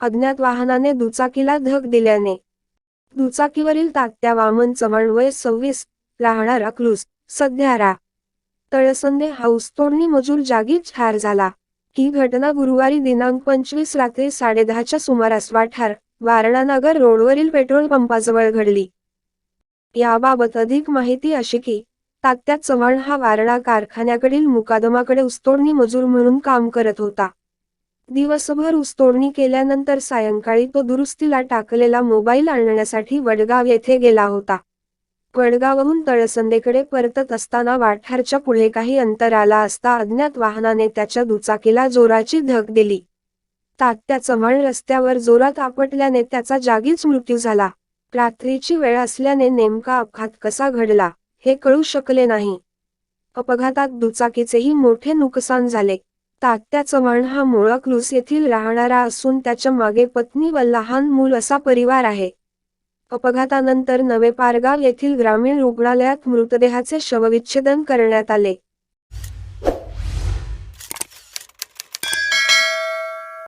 अज्ञात वाहनाने दुचाकीला धक दिल्याने. दुचाकीवरील तात्या वामन चव्हाण वय सव्वीस राहणार अकलूस सध्या रा तळसंदे हाऊस तोडणी मजूर जागीच ठार झाला. ही घटना गुरुवारी दिनांक पंचवीस रात्री साडेदहाच्या सुमारास वाठार वारणानगर रोडवरील पेट्रोल पंपाजवळ घडली. याबाबत अधिक माहिती अशी की तात्या चव्हाण हा वारणा कारखान्याकडील मुकादमाकडे ऊसतोडणी मजूर म्हणून काम करत होता. दिवसभर ऊसतोडणी केल्यानंतर सायंकाळी तो दुरुस्तीला टाकलेला मोबाईल आणण्यासाठी वडगाव येथे गेला होता. वडगावहून तळसंदेकडे परतत असताना वाठारच्या पुढे काही अंतर आला असता अज्ञात वाहनाने त्याच्या दुचाकीला जोराची धक दिली. तात्या चव्हाण रस्त्यावर जोरात आपटल्याने त्याचा जागीच मृत्यू झाला. रात्रीची वेळ असल्याने नेमका अपघात कसा घडला हे कळू शकले नाही. अपघातात दुचाकीचेही मोठे नुकसान झाले. तात्या चव्हाण हा मूळ क्लूस येथील राहणारा असून त्याच्यामागे पत्नी व लहान मूल असा परिवार आहे. अपघातानंतर नवे पारगाव येथील ग्रामीण रुग्णालयात मृतदेहाचे शवविच्छेदन करण्यात आले.